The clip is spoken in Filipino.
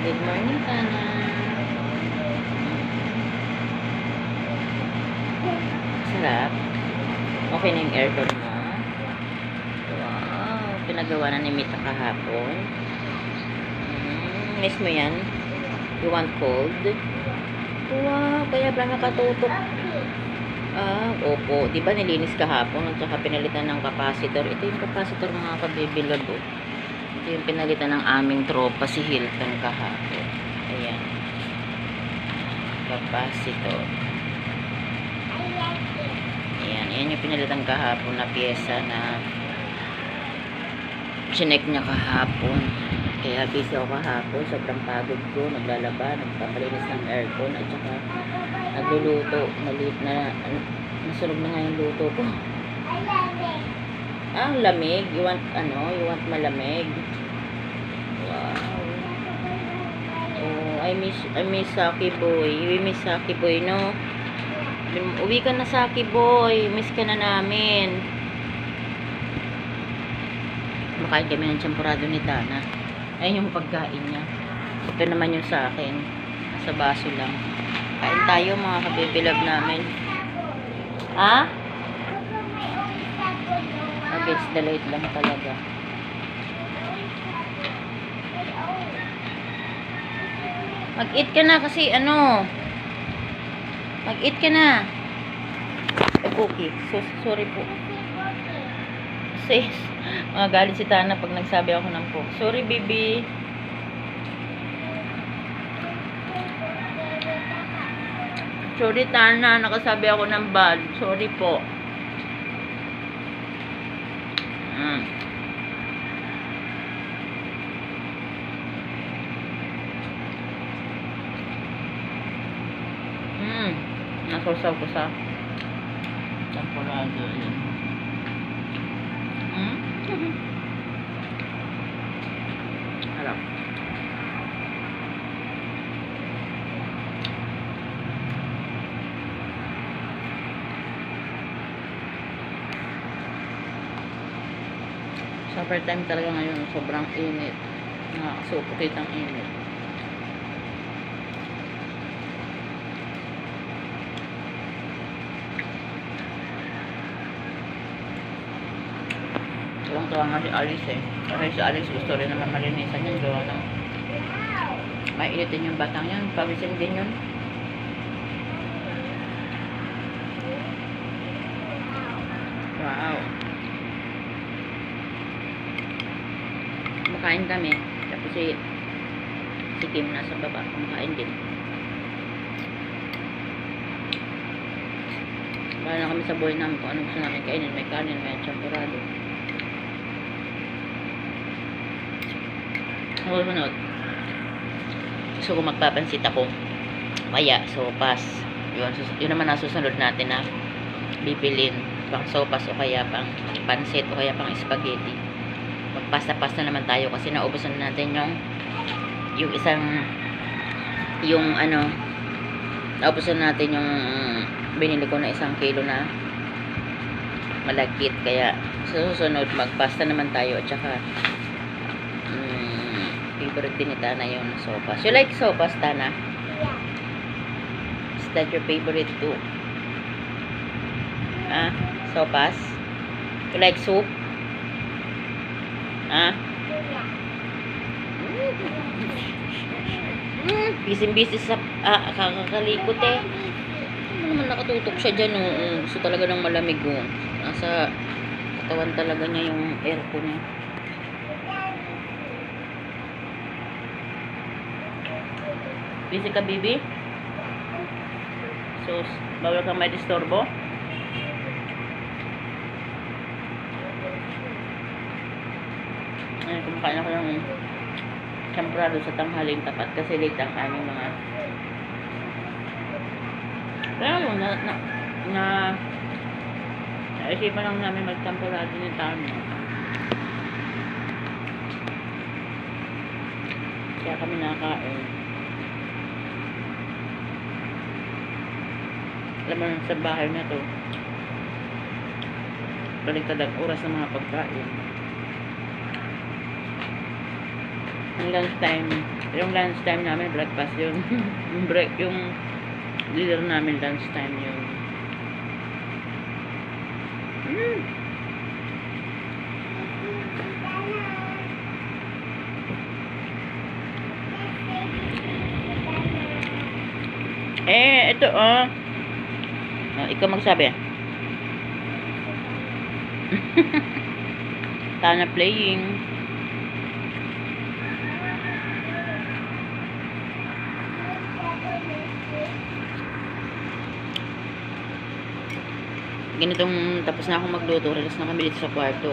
Good morning, Tana. Sarap. Okay na yung aircon mo. Wow. Pinagawa na ni Mita kahapon. Mm, miss mo yan? You want cold? Wow, kaya ba nakatutok? Ah, opo. Di ba nilinis kahapon at saka pinalitan ng capacitor? Ito yung capacitor mga kabibilog. Oh. Ito yung pinalitan ng aming tropa si Hilton kahapon. Ayan. Capacitor. Ayan. Ayan yung pinalitan kahapon na pyesa na chinek niya kahapon. Kaya busy ako kahapon. Sobrang pagod ko. Naglalaba, nagpapalinis ng aircon at saka nagluluto. Maliit na, ano, nasunog na nga yung luto ko. Ah, lamig. You want, ano, you want malamig. I miss, I miss Saki Boy. We miss Saki Boy, no? Uwi ka na Saki Boy. Miss ka na namin. Makain kami ng champurado ni Tana. Ayun yung pagkain niya. Ito naman yung sa akin. Sa baso lang. Kain tayo mga kabibilab namin. Ha? Against the light lang talaga. Mag-eat ka na kasi ano. Mag-eat ka na. Eh. So, sorry po. Sis, magalit si Tana pag nagsabi ako ng po. Sorry, baby. Sorry, Tana. Nakasabi ako ng bad. Sorry po. Mm. Nasasaw ko sa temporado yun. Mm. Harap. Summer time talaga ngayon, sobrang init. Nakakasuffocate ang init. Tuwang tuwa nga si Alice eh. Kasi si Alice gusto rin naman malinisan yan. Gawa ng mainitin yung batang yan. Pawisin din yun. Wow. Kumakain kami. Tapos si, si Kim nasa baba. Kumakain din. Bala na kami sa buhay namin kung ano gusto namin kainin. May kanin, may champurado. Ako sunod. Gusto ko magpapansit ako. Kaya, sopas. Yun, yun naman ang susunod natin na bibilin. Pang sopas o kaya pang pansit o kaya pang spaghetti. Magpasta-pasta naman tayo kasi naubos na natin yung yung isang yung ano naubos na natin yung binili ko na isang kilo na malagkit kaya sa susunod magpasta naman tayo at saka favorite din ni Tana yung sopas you like sopas Tana? is that your favorite too? ah? sopas? you like soup? ah? Mm, busy-busy sa ah, kakakalikot eh. Ano naman nakatutok siya dyan, oh. oh. Gusto talaga ng malamig, oh. Nasa katawan talaga niya yung aircon niya. Busy ka, baby? So, bawal kang may disturbo? Ay, kumakain ako ng champrado sa tanghaling tapat kasi late ang aming mga kaya ano, na, na, na naisipan lang namin magtamporado ni Tano. Kaya kami nakain. Alam mo, sa bahay na to, baliktad ang oras ng mga pagkain. Yung lunch time, yung lunch time namin, breakfast yun. yung break, yung dinner namin, lunch time yun. Mm. Eh, ito oh ikaw magsabi. Tana playing. Ganitong tapos na akong magluto, relax na kami dito sa kwarto.